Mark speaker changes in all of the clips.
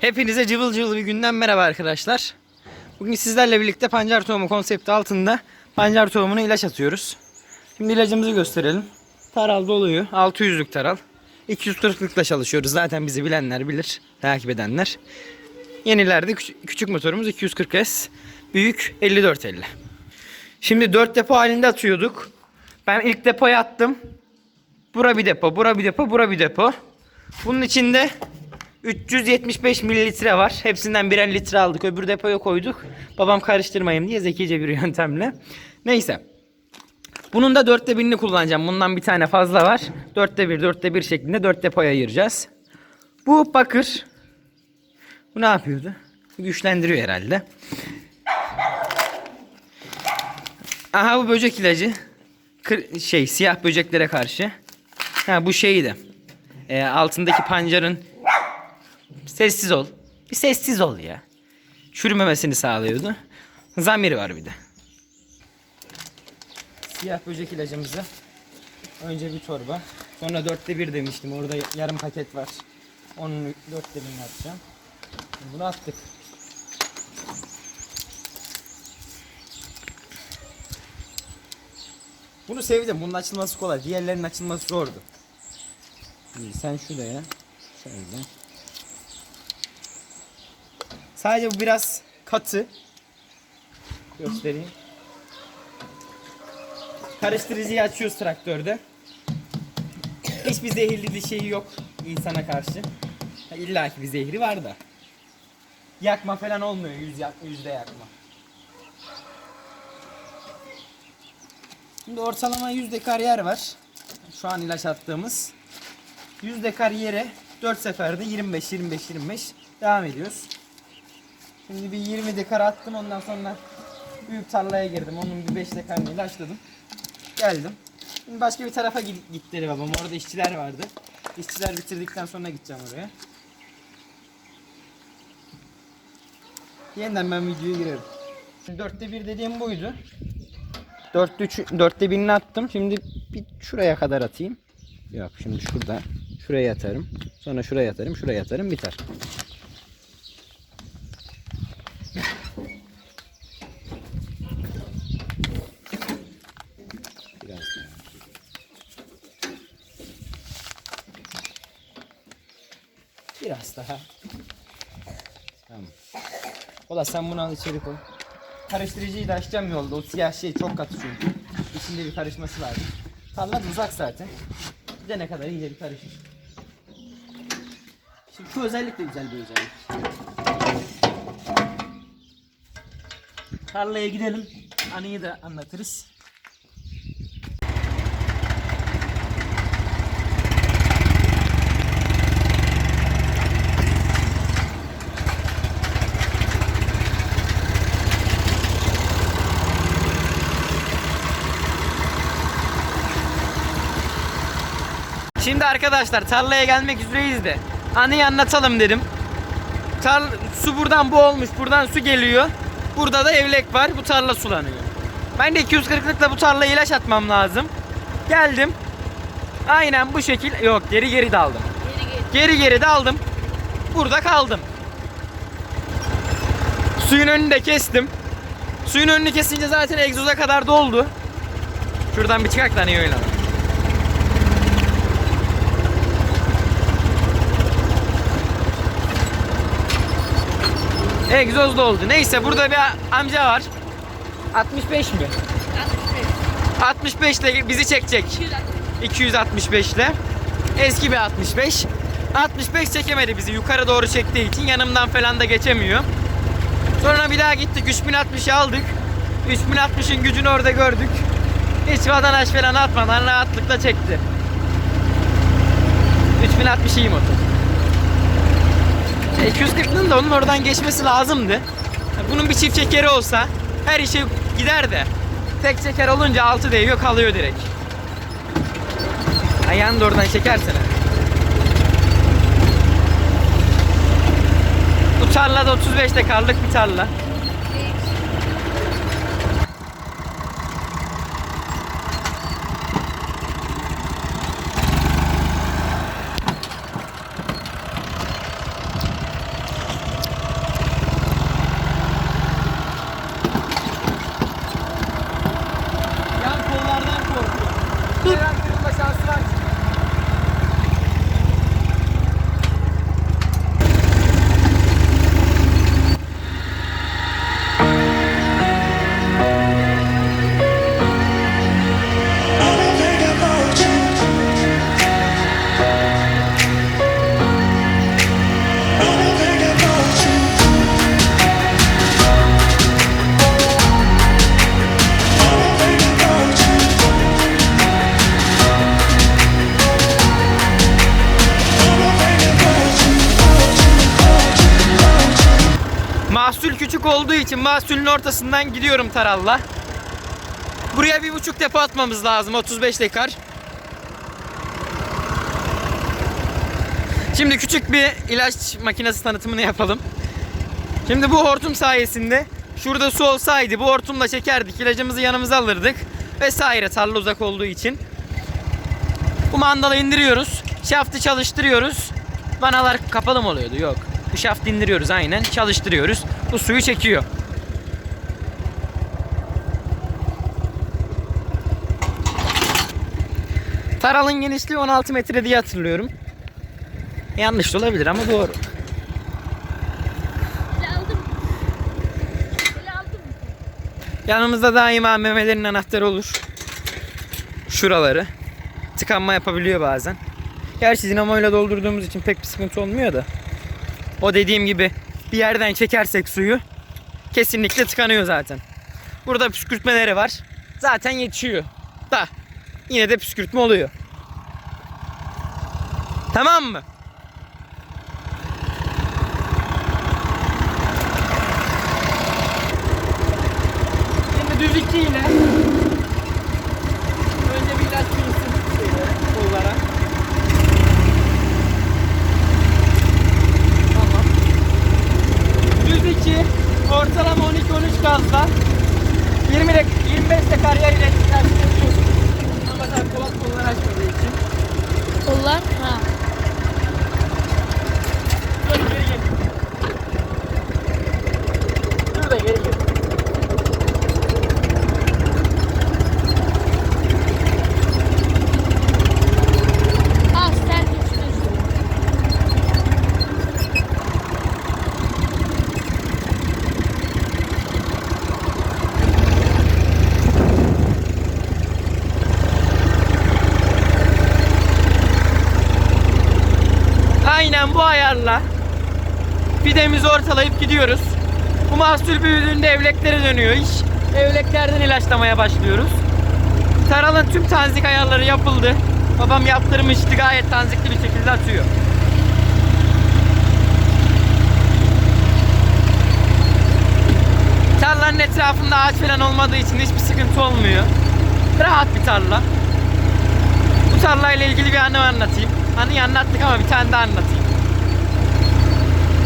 Speaker 1: Hepinize cıvıl cıvıl bir günden merhaba arkadaşlar. Bugün sizlerle birlikte pancar tohumu konsepti altında pancar tohumuna ilaç atıyoruz. Şimdi ilacımızı gösterelim. Taral doluyor. 600'lük taral. 240'lıkla çalışıyoruz. Zaten bizi bilenler bilir. Takip edenler. Yenilerde küçük motorumuz 240S. Büyük 5450. Şimdi 4 depo halinde atıyorduk. Ben ilk depoya attım. Bura bir depo, bura bir depo, bura bir depo. Bunun içinde 375 mililitre var. Hepsinden birer litre aldık. Öbür depoya koyduk. Babam karıştırmayayım diye zekice bir yöntemle. Neyse. Bunun da dörtte birini kullanacağım. Bundan bir tane fazla var. Dörtte bir, dörtte bir şeklinde dört depoya ayıracağız. Bu bakır. Bu ne yapıyordu? Güçlendiriyor herhalde. Aha bu böcek ilacı. Kır- şey siyah böceklere karşı. Ha bu şeydi. Ee, altındaki pancarın Sessiz ol. Bir sessiz ol ya. Çürümemesini sağlıyordu. Zamiri var bir de. Siyah böcek ilacımızı önce bir torba. Sonra dörtte bir demiştim. Orada yarım paket var. Onun dörtte birini atacağım. Bunu attık. Bunu sevdim. Bunun açılması kolay. Diğerlerinin açılması zordu. İyi, sen şuraya. Şöyle. Sadece bu biraz katı. Göstereyim. Karıştırıcıyı açıyoruz traktörde. Hiçbir zehirli bir şeyi yok insana karşı. İlla ki bir zehri var da. Yakma falan olmuyor yüz yak, yüzde yakma. Şimdi ortalama 100 dekar yer var. Şu an ilaç attığımız. 100 dekar yere 4 seferde 25 25 25 devam ediyoruz. Şimdi bir 20 dekar attım ondan sonra büyük tarlaya girdim. Onun bir 5 dekarını ilaçladım. Geldim. Şimdi başka bir tarafa git, git dedi babam. Orada işçiler vardı. İşçiler bitirdikten sonra gideceğim oraya. Yeniden ben videoya girerim. Şimdi dörtte bir dediğim buydu. Dörtte, üç, dörtte birini attım. Şimdi bir şuraya kadar atayım. Yok şimdi şurada. Şuraya atarım. Sonra şuraya atarım. Şuraya atarım. Biter. Biraz daha. Biraz daha. Tamam. Ola sen bunu al içeri koy. Karıştırıcıyı da açacağım yolda. O siyah şey çok katı çünkü. İçinde bir karışması lazım. Tarla uzak zaten. Gidene kadar iyice bir karışır. Şimdi şu özellik de güzel bir özellik. Tarlaya gidelim. Anıyı da anlatırız. Şimdi arkadaşlar tarlaya gelmek üzereyiz de anıyı anlatalım dedim. Tar su buradan bu olmuş, buradan su geliyor. Burada da evlek var, bu tarla sulanıyor. Ben de 240'lıkla bu tarlaya ilaç atmam lazım. Geldim. Aynen bu şekil. Yok geri geri daldım. Geri geri daldım. Burada kaldım. Suyun önünü de kestim. Suyun önünü kesince zaten egzoza kadar doldu. Şuradan bir çıkak da hani öyle. Egzoz da oldu. Neyse burada bir amca var. 65 mi? 65 ile bizi çekecek. 265 ile. Eski bir 65. 65 çekemedi bizi. Yukarı doğru çektiği için yanımdan falan da geçemiyor. Sonra bir daha gittik. 3060'ı aldık. 3060'ın gücünü orada gördük. Hiç vatandaş falan atmadan rahatlıkla çekti. 3060 iyi motor. E, 240'ın da onun oradan geçmesi lazımdı. Bunun bir çift çekeri olsa her işe gider de tek çeker olunca altı değiyor kalıyor direkt. Ayağını da oradan çekersene. Bu tarlada 35 dekarlık bir tarla. Küçük olduğu için mahsulün ortasından gidiyorum taralla. Buraya bir buçuk depo atmamız lazım 35 dekar. Şimdi küçük bir ilaç makinesi tanıtımını yapalım. Şimdi bu hortum sayesinde şurada su olsaydı bu hortumla çekerdik ilacımızı yanımıza alırdık vesaire tarla uzak olduğu için. Bu mandalı indiriyoruz. Şaftı çalıştırıyoruz. Vanalar kapalı mı oluyordu? Yok. Bu şaftı indiriyoruz aynen. Çalıştırıyoruz. Bu suyu çekiyor. Taralın genişliği 16 metre diye hatırlıyorum. Yanlış olabilir ama doğru. Yanımızda daima memelerin anahtarı olur. Şuraları. Tıkanma yapabiliyor bazen. Gerçi dinamoyla doldurduğumuz için pek bir sıkıntı olmuyor da. O dediğim gibi bir yerden çekersek suyu kesinlikle tıkanıyor zaten. Burada püskürtmeleri var. Zaten yetişiyor. Da yine de püskürtme oluyor. Tamam mı? Şimdi düz iki ile önce bir ilaç binsin şeylere, kollara. Tamam. Düz iki, ortalama 12-13 gazla 20 dek 25 dekar yer ile ilaç yapıyorsun. Ama tabii Polat kolları açmadığı için.
Speaker 2: Kollar. Ha.
Speaker 1: Dur geri gel. Dur da geri gel.
Speaker 2: Ah sen düşmüşsün.
Speaker 1: Aynen bu ayarla fidemizi ortalayıp gidiyoruz. Bu mahsul büyüdüğünde evleklere dönüyor iş. Evleklerden ilaçlamaya başlıyoruz. Taralın tüm tanzik ayarları yapıldı. Babam yaptırmıştı gayet tanzikli bir şekilde atıyor. Tarlanın etrafında ağaç falan olmadığı için hiçbir sıkıntı olmuyor. Rahat bir tarla. Bu tarlayla ilgili bir anı anlatayım. Anıyı anlattık ama bir tane daha anlatayım.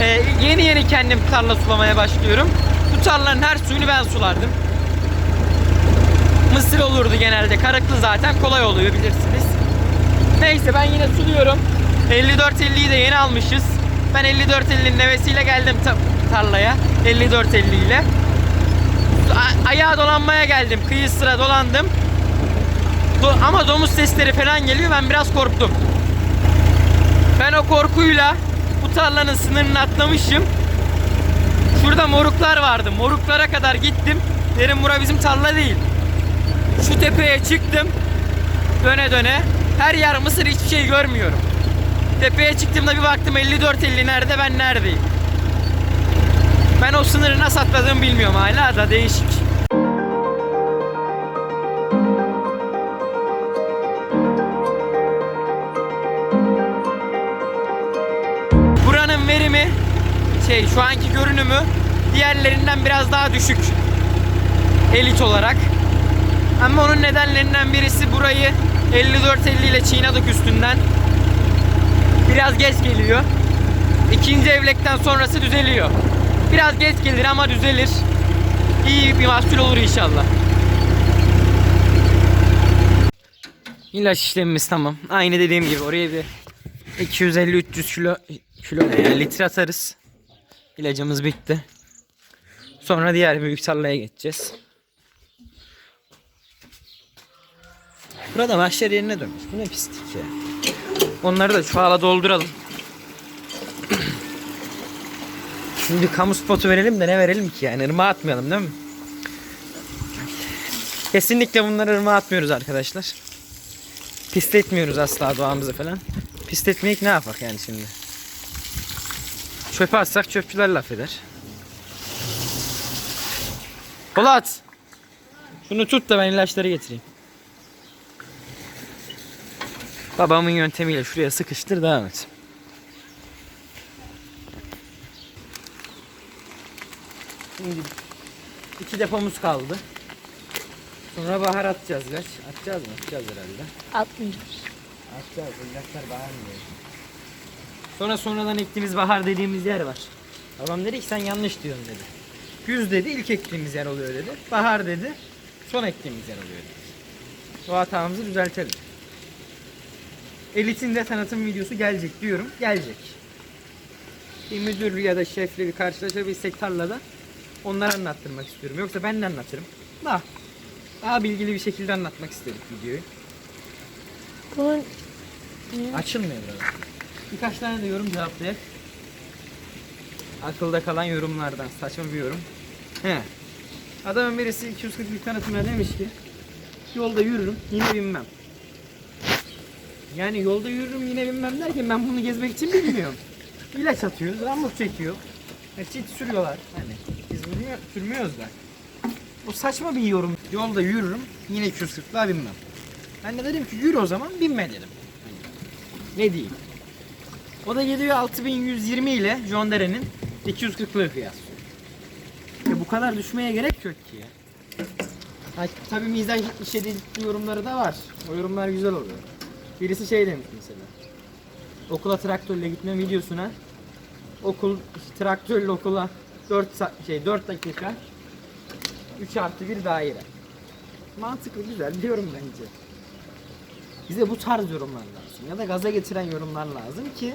Speaker 1: Ee, yeni yeni kendim tarla sulamaya başlıyorum. Bu tarlanın her suyunu ben sulardım. Mısır olurdu genelde. Karıklı zaten kolay oluyor bilirsiniz. Neyse ben yine suluyorum. 54.50'yi de yeni almışız. Ben 54.50'nin nevesiyle geldim ta- tarlaya. 54.50 ile. Ayağa dolanmaya geldim. Kıyı sıra dolandım. Do- ama domuz sesleri falan geliyor. Ben biraz korktum. Ben o korkuyla tarlanın sınırını atlamışım. Şurada moruklar vardı. Moruklara kadar gittim. Dedim bura bizim tarla değil. Şu tepeye çıktım. Döne döne. Her yer mısır hiçbir şey görmüyorum. Tepeye çıktığımda bir baktım 54-50 nerede ben neredeyim. Ben o sınırı nasıl atladığımı bilmiyorum hala da değişik. Şey şu anki görünümü diğerlerinden biraz daha düşük. Elit olarak. Ama onun nedenlerinden birisi burayı 54-50 ile çiğnadık üstünden. Biraz geç geliyor. İkinci evlekten sonrası düzeliyor. Biraz geç gelir ama düzelir. İyi bir mahsul olur inşallah. İlaç işlemimiz tamam. Aynı dediğim gibi oraya bir 250-300 kilo kilo ne ya, litre atarız. İlacımız bitti. Sonra diğer büyük tarlaya geçeceğiz. Burada mahşer yerine dönmüş. Bu ne pislik ya. Onları da çuvala dolduralım. Şimdi kamu spotu verelim de ne verelim ki yani ırmağa atmayalım değil mi? Kesinlikle bunları ırmağa atmıyoruz arkadaşlar. Pisletmiyoruz asla doğamızı falan. Pisletmeyik ne yapak yani şimdi? Çöpe atsak çöpçüler laf eder. Polat! Şunu tut da ben ilaçları getireyim. Babamın yöntemiyle şuraya sıkıştır devam et. Şimdi iki depomuz kaldı. Sonra bahar atacağız kaç? Atacağız mı? Atacağız herhalde.
Speaker 2: Atmayacağız.
Speaker 1: Atacağız. Ocaklar bahar mı? Sonra sonradan ektiğimiz bahar dediğimiz yer var. Babam dedi ki sen yanlış diyorsun dedi. Güz dedi ilk ektiğimiz yer oluyor dedi. Bahar dedi son ektiğimiz yer oluyor dedi. O hatamızı düzeltelim. Elit'in de tanıtım videosu gelecek diyorum. Gelecek. Bir müdür ya da şefle bir karşılaşabilsek tarlada onları anlattırmak istiyorum. Yoksa ben de anlatırım. Daha, daha bilgili bir şekilde anlatmak istedik videoyu. Açılmıyor biraz. Birkaç tane de yorum cevaplayak. Akılda kalan yorumlardan saçma bir yorum. He. Adamın birisi 240 tanıtımına demiş ki yolda yürürüm yine binmem. Yani yolda yürürüm yine binmem derken ben bunu gezmek için bilmiyorum. İlaç atıyoruz, rambuk çekiyor. E, çit sürüyorlar. Hani biz bunu sürmüyoruz da. Bu saçma bir yorum. Yolda yürürüm yine 240'la binmem. Ben de dedim ki yürü o zaman binme dedim. Ne diyeyim? O da geliyor 6120 ile John Deere'nin 240'lığı kıyaslıyor. Ya bu kadar düşmeye gerek yok ki ya. Ha, tabii mizah işlediği yorumları da var. O yorumlar güzel oluyor. Birisi şey demiş mesela. Okula traktörle gitme videosuna okul traktörle okula 4 şey 4 dakika 3 artı 1 daire. Mantıklı güzel diyorum bence. Bize bu tarz yorumlar lazım ya da gaza getiren yorumlar lazım ki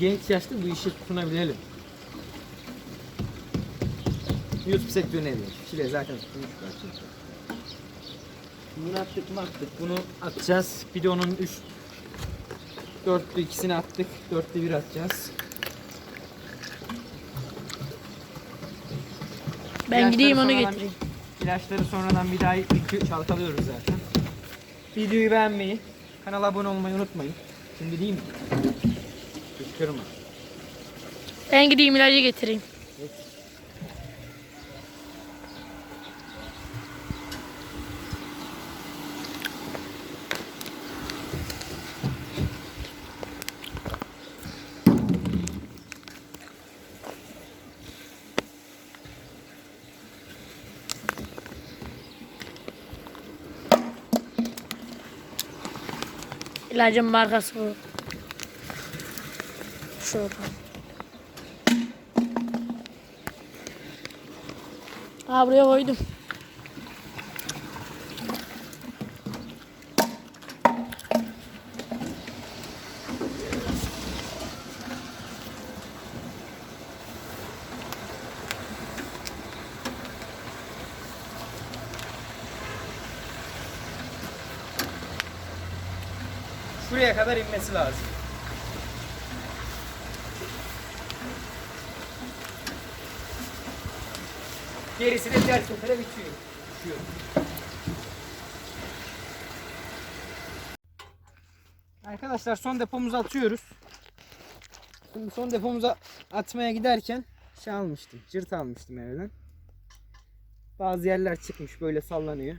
Speaker 1: genç yaşta bu işi tutunabilelim. YouTube sektörüne ediyor. Çile zaten tutmuş gerçekten. Bunu attık mı attık. Bunu atacağız. Bir de onun 3 dörtlü ikisini attık. Dörtlü bir atacağız.
Speaker 2: ben
Speaker 1: İlaçları
Speaker 2: gideyim onu
Speaker 1: sonradan-
Speaker 2: getireyim.
Speaker 1: İlaçları sonradan bir daha iki çalkalıyoruz zaten. Videoyu beğenmeyi, kanala abone olmayı unutmayın. Şimdi değil mi? Kışkırma.
Speaker 2: Ben gideyim ilacı getireyim. İlacın markası bu. Şurada. Aa buraya koydum.
Speaker 1: Şuraya kadar inmesi lazım. Gerisi de diğer sefere bitiyor. Düşüyor. Arkadaşlar son depomuzu atıyoruz. Şimdi son depomuza atmaya giderken şey almıştım. Cırt almıştım evden. Bazı yerler çıkmış böyle sallanıyor.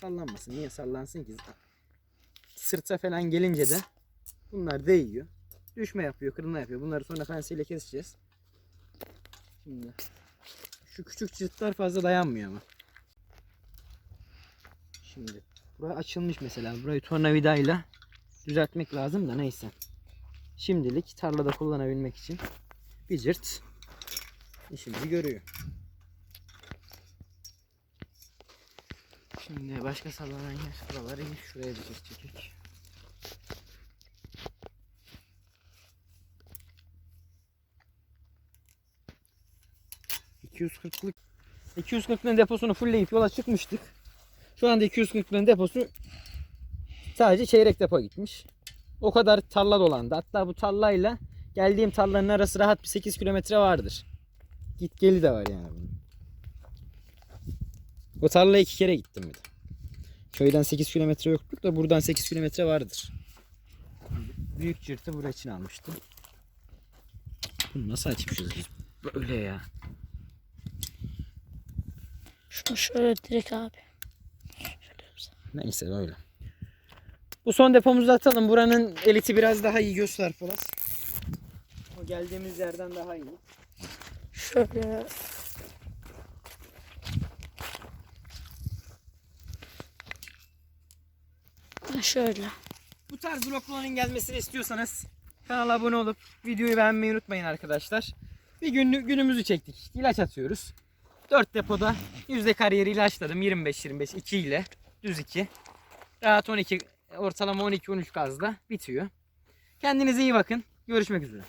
Speaker 1: Sallanmasın. Niye sallansın ki? sırta falan gelince de bunlar değiyor. Düşme yapıyor, kırılma yapıyor. Bunları sonra penseyle keseceğiz. Şimdi şu küçük cırtlar fazla dayanmıyor ama. Şimdi burası açılmış mesela. Burayı tornavidayla düzeltmek lazım da neyse. Şimdilik tarlada kullanabilmek için bir cırt işimizi görüyor. Şimdi başka sallanan yer buraları. Şuraya bir cırt çekek. ...240'lık... 240'lığın deposunu fullleyip yola çıkmıştık. Şu anda 240'lığın deposu... ...sadece çeyrek depo gitmiş. O kadar tarla dolandı. Hatta bu tarlayla... ...geldiğim tarlanın arası rahat bir 8 kilometre vardır. Git geli de var yani bunun. O tarlaya iki kere gittim bir de. Köyden 8 kilometre yoktur da buradan 8 kilometre vardır. Büyük cırtı buraya için almıştım. Bunu nasıl açmışız biz? Böyle ya.
Speaker 2: Şunu şöyle direkt abi.
Speaker 1: Neyse öyle. Bu son depomuzu atalım. Buranın eliti biraz daha iyi göster Polat. O geldiğimiz yerden daha iyi.
Speaker 2: Şöyle. Şöyle.
Speaker 1: Bu tarz vlogların gelmesini istiyorsanız kanala abone olup videoyu beğenmeyi unutmayın arkadaşlar. Bir günlük günümüzü çektik. İlaç atıyoruz. 4 depoda yüzde kariyeri ilaçladım. 25-25 2 ile düz 2. Rahat 12 ortalama 12-13 gazda bitiyor. Kendinize iyi bakın. Görüşmek üzere.